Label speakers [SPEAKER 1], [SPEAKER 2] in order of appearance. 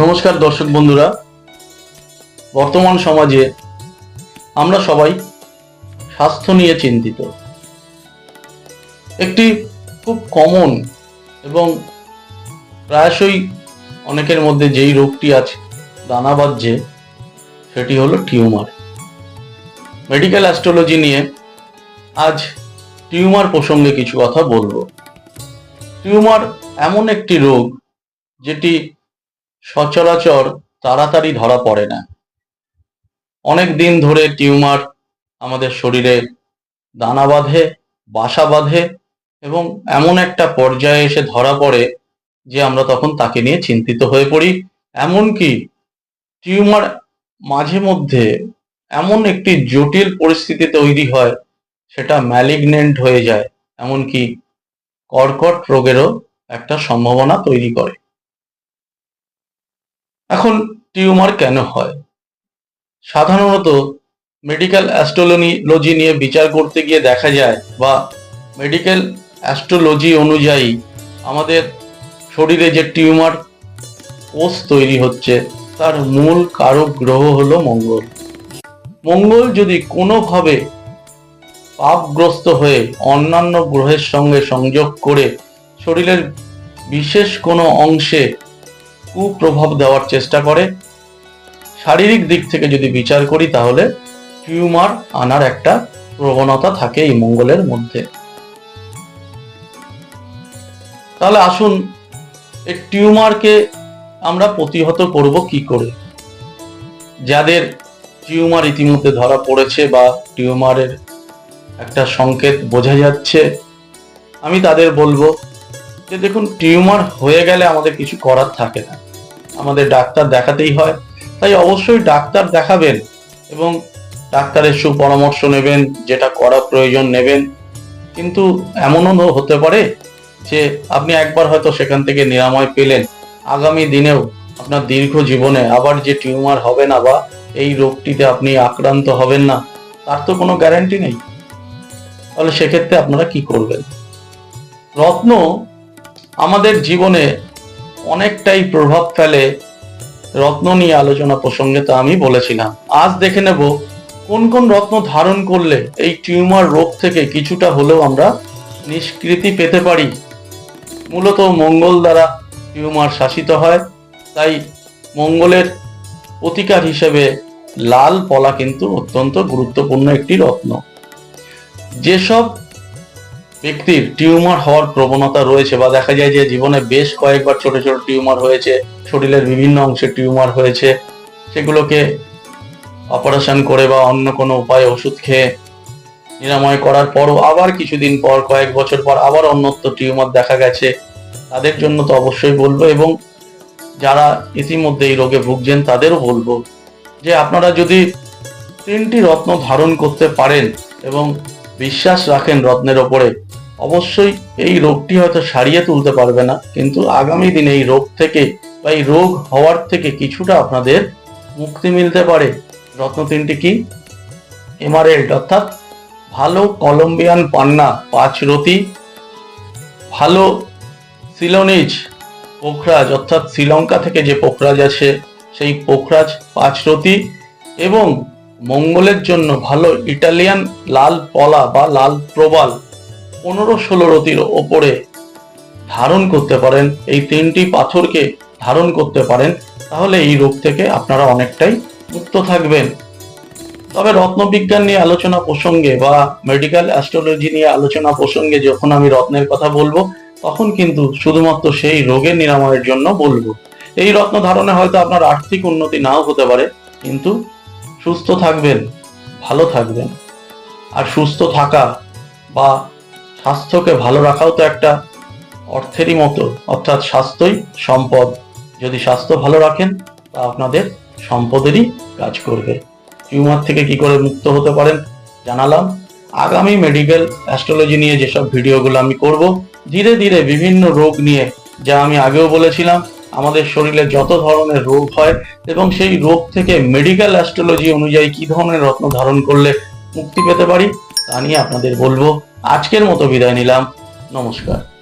[SPEAKER 1] নমস্কার দর্শক বন্ধুরা। বর্তমান সমাজে আমরা সবাই স্বাস্থ্য নিয়ে চিন্তিত। একটি খুব কমন এবং প্রায়শই অনেকের মধ্যে যেই রোগটি আছে, দানা বাজছে সেটি হলো টিউমার। মেডিকেল অ্যাস্ট্রোলজি নিয়ে আজ টিউমার প্রসঙ্গে কিছু কথা বলব। টিউমার এমন একটি রোগ যেটি সচরাচর তাড়াতাড়ি ধরা পড়ে না। অনেক দিন ধরে টিউমার আমাদের শরীরে দানা বাঁধে, বাসা বাঁধে এবং এমন একটা পর্যায়ে এসে ধরা পড়ে যে আমরা তখন তাকে নিয়ে চিন্তিত হয়ে পড়ি। এমনকি টিউমার মাঝে মধ্যে এমন একটি জটিল পরিস্থিতি তৈরি হয়, সেটা ম্যালিগনেন্ট হয়ে যায়। এমনকি কর্কট রোগেরও একটা সম্ভাবনা তৈরি করে। এখন টিউমার কেন হয়? সাধারণত মেডিকেল অ্যাস্ট্রোলজি নিয়ে বিচার করতে গিয়ে দেখা যায় বা মেডিকেল অ্যাস্ট্রোলজি অনুযায়ী আমাদের শরীরে যে টিউমার কোষ তৈরি হচ্ছে, তার মূল কারক গ্রহ হলো মঙ্গল। মঙ্গল যদি কোনোভাবে পাপগ্রস্ত হয়ে অন্যান্য গ্রহের সঙ্গে সংযোগ করে শরীরের বিশেষ কোনো অংশে কুপ্রভাব দেওয়ার চেষ্টা করে। শারীরিক দিক থেকে যদি বিচার করি, তাহলে টিউমার আনার একটা প্রবণতা থাকে এই মঙ্গলের মধ্যে। তাহলে আসুন, এই টিউমারকে আমরা প্রতিহত করব কি করে? যাদের টিউমার ইতিমধ্যে ধরা পড়েছে বা টিউমারের একটা সংকেত বোঝা যাচ্ছে, আমি তাদের বলব যে দেখুন, টিউমার হয়ে গেলে আমাদের কিছু করার থাকে না। ডাক্তার দেখাতেই হয়। তাই অবশ্যই ডাক্তার দেখাবেন এবং ডাক্তারের সুপরামর্শ নেবেন, যেটা করা প্রয়োজন নেবেন। কিন্তু এমনও হতে পারে যে আপনি একবার হয়তো সেখান থেকে নিরাময় পেলেন। আগামী দিনেও আপনার দীর্ঘ জীবনে আবার যে টিউমার হবে না বা এই রোগটিতে আপনি আক্রান্ত হবেন না, তার তো কোনো গ্যারান্টি নেই। তাহলে সেক্ষেত্রে আপনারা কি করবেন? রত্ন আমাদের জীবনে অনেকটাই প্রভাব ফেলে রত্ন নিয়ে আলোচনা প্রসঙ্গে তো আমি বলেছিলাম। আজ দেখে নেব কোন কোন রত্ন ধারণ করলে এই টিউমার রোগ থেকে কিছুটা হলেও আমরা নিষ্কৃতি পেতে পারি। মূলত মঙ্গল দ্বারা টিউমার শাসিত হয়, তাই মঙ্গলের প্রতিকার হিসেবে লাল পলা কিন্তু অত্যন্ত গুরুত্বপূর্ণ একটি রত্ন। যেসব ব্যক্তির টিউমার হওয়ার প্রবণতা রয়েছে বা দেখা যায় যে জীবনে বেশ কয়েকবার ছোট ছোট টিউমার হয়েছে, শরীরের বিভিন্ন অংশে টিউমার হয়েছে, সেগুলোকে অপারেশন করে বা অন্য কোনো উপায়ে ওষুধ খেয়ে নিরাময় করার পরও আবার কিছুদিন পর, কয়েক বছর পর আবার অন্যত্র টিউমার দেখা গেছে, তাদের জন্য তো অবশ্যই বলব এবং যারা ইতিমধ্যে এই রোগে ভুগছেন তাদেরও বলব যে আপনারা যদি তিনটি রত্ন ধারণ করতে পারেন এবং বিশ্বাস রাখেন রত্নের ওপরে। অবশ্যই এই রোগটি হয়তো সারিয়ে তুলতে পারবে না, কিন্তু আগামী দিনে এই রোগ থেকে বা এই রোগ হওয়ার থেকে কিছুটা আপনাদের মুক্তি মিলতে পারে। রত্ন তিনটি কি? এমারেল্ড, অর্থাৎ ভালো কলম্বিয়ান পান্না, পাঁচ রতি, ভালো সিলোনিজ পোখরাজ, অর্থাৎ শ্রীলঙ্কা থেকে যে পোখরাজ আছে সেই পোখরাজ পাঁচ রতি এবং মঙ্গলের জন্য ভালো ইটালিয়ান লাল পলা বা লাল প্রবাল পনেরো ষোলো রতির ওপরে ধারণ করতে পারেন, এই তিনটি পাথরকে ধারণ করতে পারেন, তাহলে এই রোগ থেকে আপনারা অনেকটাই মুক্ত থাকবেন। তবে রত্নবিজ্ঞান নিয়ে আলোচনা প্রসঙ্গে বা মেডিকেল অ্যাস্ট্রোলজি নিয়ে আলোচনা প্রসঙ্গে যখন আমি রত্নের কথা বলব, তখন কিন্তু শুধুমাত্র সেই রোগের নিরাময়ের জন্য বলব। এই রত্ন ধারণে হয়তো আপনার আর্থিক উন্নতি নাও হতে পারে, কিন্তু সুস্থ থাকবেন, ভালো থাকবেন। আর সুস্থ থাকা বা স্বাস্থ্যকে ভালো রাখাও তো একটা অর্থেরই মতো, অর্থাৎ স্বাস্থ্যই সম্পদ। যদি স্বাস্থ্য ভালো রাখেন, তা আপনাদের সম্পদেরই কাজ করবে। টিউমার থেকে কি করে মুক্ত হতে পারেন, জানালাম। আগামী মেডিকেল, অ্যাস্ট্রোলজি নিয়ে যেসব ভিডিওগুলো আমি করব, ধীরে ধীরে বিভিন্ন রোগ নিয়ে, যা আমি আগেও বলেছিলাম আমাদের শরীরে যত ধরনের রোগ হয় এবং সেই রোগ থেকে মেডিকেল অ্যাস্ট্রোলজি অনুযায়ী কি ধরনের রত্ন ধারণ করলে মুক্তি পেতে পারি, তা নিয়ে আপনাদের বলব। আজকের মতো বিদায় নিলাম। নমস্কার।